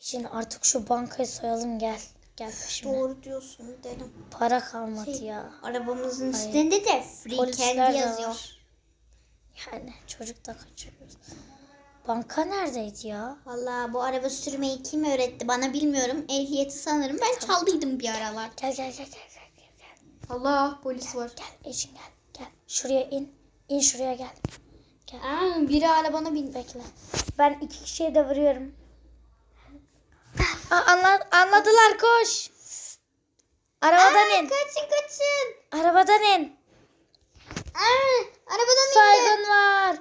Şimdi artık şu bankayı soyalım gel. Gel peşime. Doğru diyorsun dedim. Para kalmadı Şey, ya. Arabamızın Ay. üstünde de free Polisler candy yazıyor. var. Yani çocuk da kaçırıyoruz. Banka neredeydi ya? Valla bu araba sürmeyi kim öğretti bana bilmiyorum. Ehliyeti sanırım ben çaldıydım bir aralar. Gel gel gel gel gel gel. Gel, Allah polis var. gel Ecin gel. Gel. Şuraya in. İn şuraya gel. Aa, biri arabana bin. Bekle. Ben iki kişiye de vuruyorum. Aa, anla, anladılar koş. Arabadan in. Kaçın kaçın. Arabadan in. Aa, arabadan. Saygın var.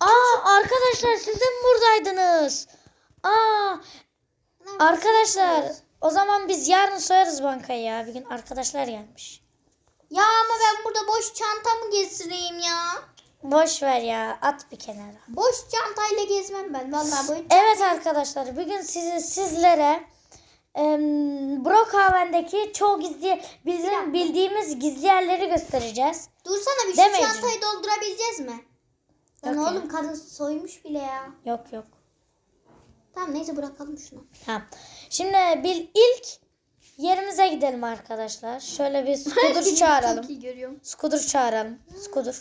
Aa arkadaşlar siz de mi buradaydınız? Aa arkadaşlar o zaman biz yarın soyarız bankayı ya. Bir gün arkadaşlar gelmiş. Ya ama ben burada boş çantamı gezdireyim ya. Boş ver ya at bir kenara. Boş çantayla gezmem ben. Vallahi böyle. Evet arkadaşlar bugün sizi sizlere em, Brookhaven'deki çoğu gizli bizim bildiğimiz gizli yerleri göstereceğiz. Dursana bir şu Demeyeceğim. çantayı doldurabileceğiz mi? Lan Yok ya. oğlum kadın soymuş bile ya. Yok yok. Tamam neyse bırakalım şunu. Tamam. Şimdi bir ilk yerimize gidelim arkadaşlar. Şöyle bir scooter çağıralım. Çok iyi görüyorum. Scooter çağıralım. Scooter.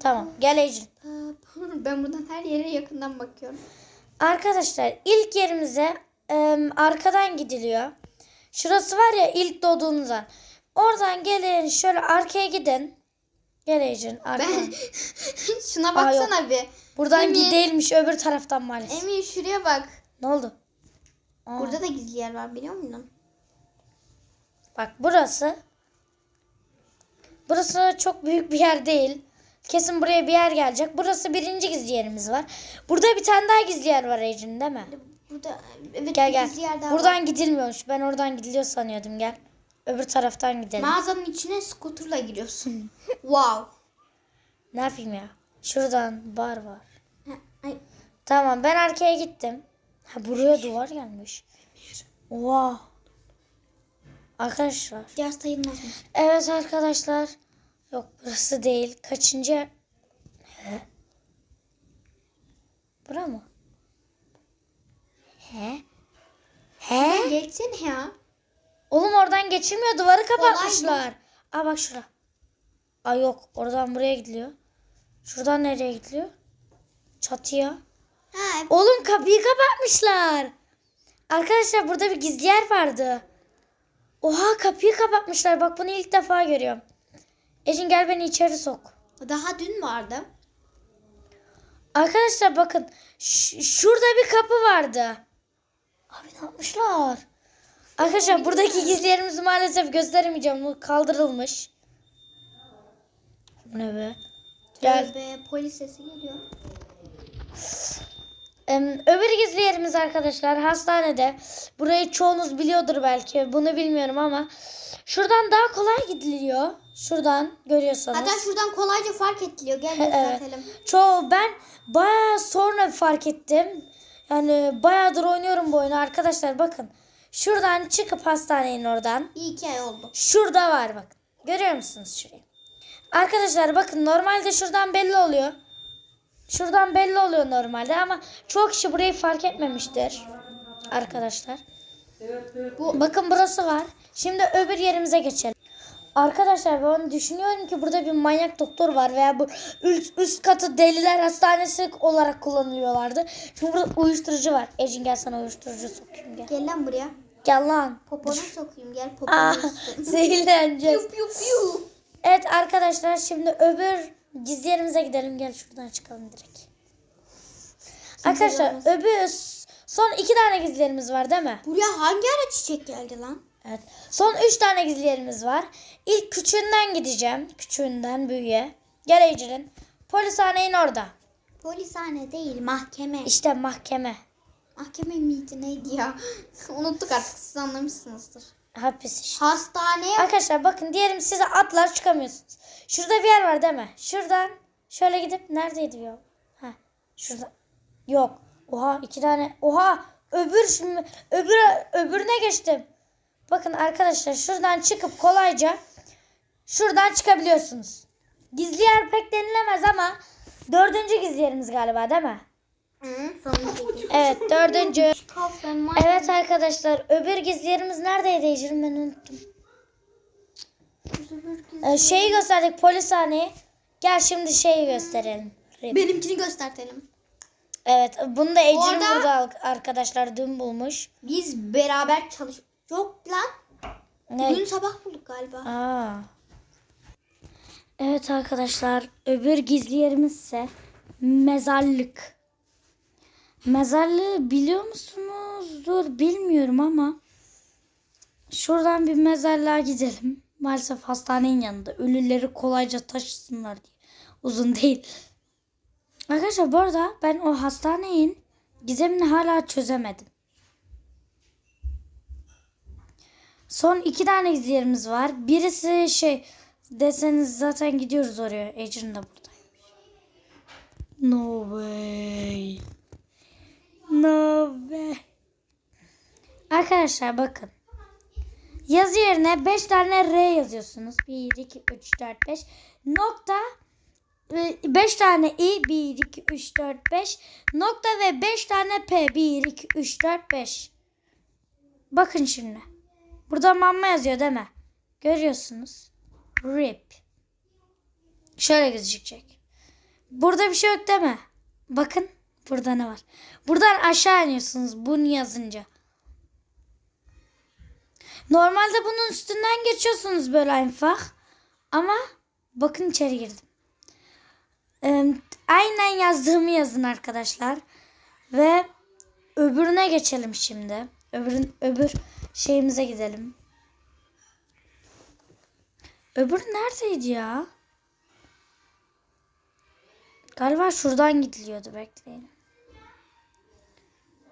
Tamam. Gel Ecin. Ben buradan her yere yakından bakıyorum. Arkadaşlar ilk yerimize em, arkadan gidiliyor. Şurası var ya ilk doğduğunuz an. Oradan gelin şöyle arkaya gidin. Gel Ecin. Arkadan. Ben şuna Aa, baksana bir. Buradan Emir. değilmiş öbür taraftan maalesef. Emir şuraya bak. Ne oldu? Aa, Burada da gizli yer var biliyor musun? Bak burası. Burası çok büyük bir yer değil. Kesin buraya bir yer gelecek. Burası birinci gizli yerimiz var. Burada bir tane daha gizli yer var Ecin değil mi? Burada evet Gel gel. gizli yer daha Buradan var. gidilmiyormuş. Ben oradan gidiliyor sanıyordum. Gel. Öbür taraftan gidelim. Mağazanın içine skuterla giriyorsun. wow. ne yapayım ya? Şuradan bar var. Ha, Ay, Tamam ben arkaya gittim. Ha buraya duvar gelmiş. Oha. Arkadaşlar. sayılmazmış. Evet arkadaşlar. Yok burası değil. Kaçıncı? He? Bura mı? He? He? Geçsene ya. Oğlum oradan geçilmiyor. Duvarı kapatmışlar. Aa bak şura. Aa yok. Oradan buraya gidiliyor. Şuradan nereye gidiliyor? Çatıya. Ha, Oğlum kapıyı kapatmışlar. Arkadaşlar burada bir gizli yer vardı. Oha kapıyı kapatmışlar. Bak bunu ilk defa görüyorum. Ecin gel beni içeri sok. daha dün vardı. Arkadaşlar bakın. şurada bir kapı vardı. Abi ne yapmışlar? Arkadaşlar buradaki gizli yerimizi maalesef gösteremeyeceğim. Bu kaldırılmış. Bu ne be? Gel. Tövbe polis sesi geliyor. Em, öbür gizli yerimiz arkadaşlar hastanede. Burayı çoğunuz biliyordur belki. Bunu bilmiyorum ama şuradan daha kolay gidiliyor. Şuradan görüyorsanız. Hatta şuradan kolayca fark ediliyor. Gel Evet. gösterelim. Çoğu ben bayağı sonra fark ettim. Yani bayağıdır oynuyorum bu oyunu arkadaşlar bakın. Şuradan çıkıp hastanenin oradan. İyi iki ay oldu. Şurada var bak. Görüyor musunuz şurayı? Arkadaşlar bakın normalde şuradan belli oluyor. Şuradan belli oluyor normalde ama çok kişi burayı fark etmemiştir. Arkadaşlar. Bu, bakın burası var. Şimdi öbür yerimize geçelim. Arkadaşlar ben düşünüyorum ki burada bir manyak doktor var veya bu üst, üst katı deliler hastanesi olarak kullanılıyorlardı. Çünkü burada uyuşturucu var. Ecin gel sana uyuşturucu sokayım gel. Gel lan buraya. Gel lan. Popona sokayım gel Aa, popona zehirleneceğiz. Piu piu piu. Evet arkadaşlar şimdi öbür gizli yerimize gidelim. Gel şuradan çıkalım direkt. Arkadaşlar öbür son iki tane gizli yerimiz var değil mi? Buraya hangi ara çiçek geldi lan? Evet. Son üç tane gizli yerimiz var. İlk küçüğünden gideceğim. Küçüğünden büyüğe. Gel Ecrin. Polishaneyin orada. Polishane değil mahkeme. İşte mahkeme. Mahkeme miydi neydi ya? Unuttuk artık siz anlamışsınızdır. Hapis işte. Hastaneye Arkadaşlar bakın diyelim size atlar çıkamıyorsunuz. Şurada bir yer var değil mi? Şuradan şöyle gidip neredeydi ya? Ha, şurada. Yok. Oha iki tane. Oha öbür şimdi öbür öbürüne geçtim. Bakın arkadaşlar şuradan çıkıp kolayca şuradan çıkabiliyorsunuz. Gizli yer pek denilemez ama dördüncü gizli yerimiz galiba değil mi? Evet dördüncü. Evet arkadaşlar öbür gizli yerimiz neredeydi Ecrin ben unuttum. Ee, şeyi gösterdik polishaneyi. Gel şimdi şeyi gösterelim. Benimkini göstertelim. Evet bunu da Ecrin Orada- burada arkadaşlar dün bulmuş. Biz beraber çalış... Yok lan. Ne? Dün sabah bulduk galiba. Aa. Evet arkadaşlar öbür gizli yerimiz ise mezarlık. Mezarlığı biliyor musunuz? Dur bilmiyorum ama şuradan bir mezarlığa gidelim. Maalesef hastanenin yanında. Ölüleri kolayca taşısınlar diye. Uzun değil. Arkadaşlar bu arada ben o hastanenin gizemini hala çözemedim. Son iki tane gizli yerimiz var. Birisi şey deseniz zaten gidiyoruz oraya. Ecrin de buradaymış. No way. No way. Arkadaşlar bakın. Yazı yerine 5 tane R yazıyorsunuz. 1, 2, 3, 4, 5. Nokta 5 tane I 1, 2, 3, 4, 5. Nokta ve 5 tane P 1, 2, 3, 4, 5. Bakın şimdi. Burada mamma yazıyor değil mi? Görüyorsunuz. Rip. Şöyle gözükecek. Burada bir şey yok değil mi? Bakın burada ne var. Buradan aşağı iniyorsunuz bunu yazınca. Normalde bunun üstünden geçiyorsunuz böyle einfach. Ama bakın içeri girdim. Aynen yazdığımı yazın arkadaşlar. Ve öbürüne geçelim şimdi. Öbürün, öbür şeyimize gidelim. Öbür neredeydi ya? Galiba şuradan gidiliyordu bekleyin.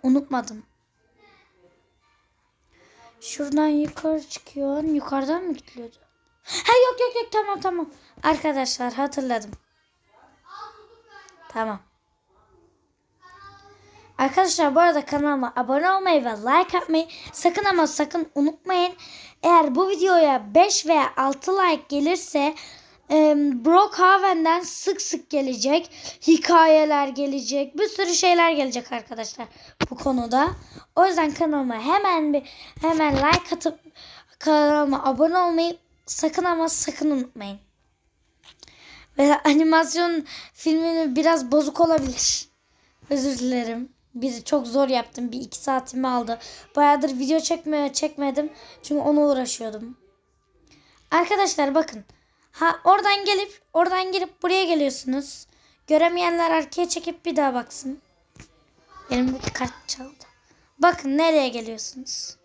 Unutmadım. Şuradan yukarı çıkıyor. Yukarıdan mı gidiliyordu? Ha yok yok yok tamam tamam. Arkadaşlar hatırladım. Tamam. Arkadaşlar bu arada kanalıma abone olmayı ve like atmayı sakın ama sakın unutmayın. Eğer bu videoya 5 veya 6 like gelirse e, Brookhaven'den sık sık gelecek. Hikayeler gelecek. Bir sürü şeyler gelecek arkadaşlar bu konuda. O yüzden kanalıma hemen bir hemen like atıp kanalıma abone olmayı sakın ama sakın unutmayın. Ve animasyon filmini biraz bozuk olabilir. Özür dilerim. Bir çok zor yaptım. Bir iki saatimi aldı. Bayağıdır video çekmeye çekmedim. Çünkü ona uğraşıyordum. Arkadaşlar bakın. Ha oradan gelip oradan girip buraya geliyorsunuz. Göremeyenler arkaya çekip bir daha baksın. Benim kart çaldı. Bakın nereye geliyorsunuz.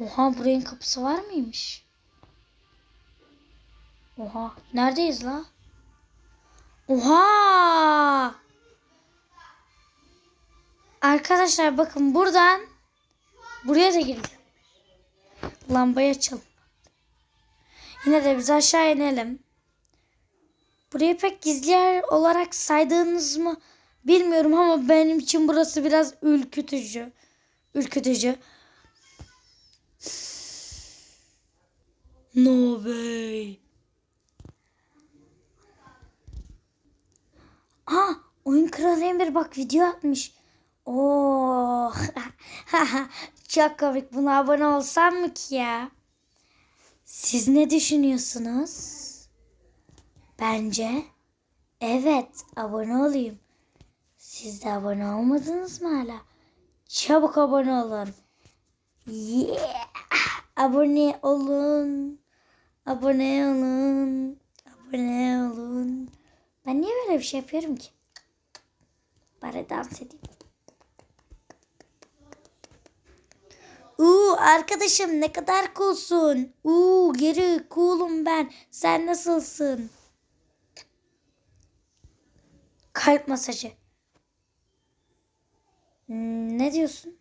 Oha buranın kapısı var mıymış? Oha neredeyiz la? Oha! Arkadaşlar bakın buradan buraya da girdik. Lambayı açalım. Yine de biz aşağı inelim. Burayı pek gizli yer olarak saydığınız mı bilmiyorum ama benim için burası biraz ürkütücü. Ürkütücü. No way. Aa, oyun kralı Emir bak video atmış. Oo. Çok komik. Buna abone olsam mı ki ya? Siz ne düşünüyorsunuz? Bence evet abone olayım. Siz de abone olmadınız mı hala? Çabuk abone olun. Yeah. Abone olun. Abone olun. Abone olun. Ben niye böyle bir şey yapıyorum ki? Bari dans edeyim. Uuu arkadaşım ne kadar coolsun. Uuu geri coolum ben. Sen nasılsın? Kalp masajı. Hmm, ne diyorsun?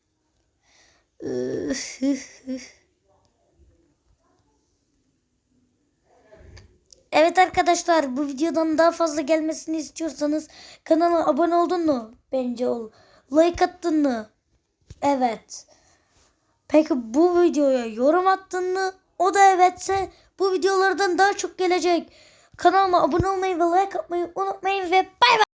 Üf, üf, üf. Evet arkadaşlar bu videodan daha fazla gelmesini istiyorsanız kanala abone oldun mu? Bence ol. Like attın mı? Evet. Peki bu videoya yorum attın mı? O da evetse bu videolardan daha çok gelecek. Kanalıma abone olmayı ve like atmayı unutmayın ve bay bay.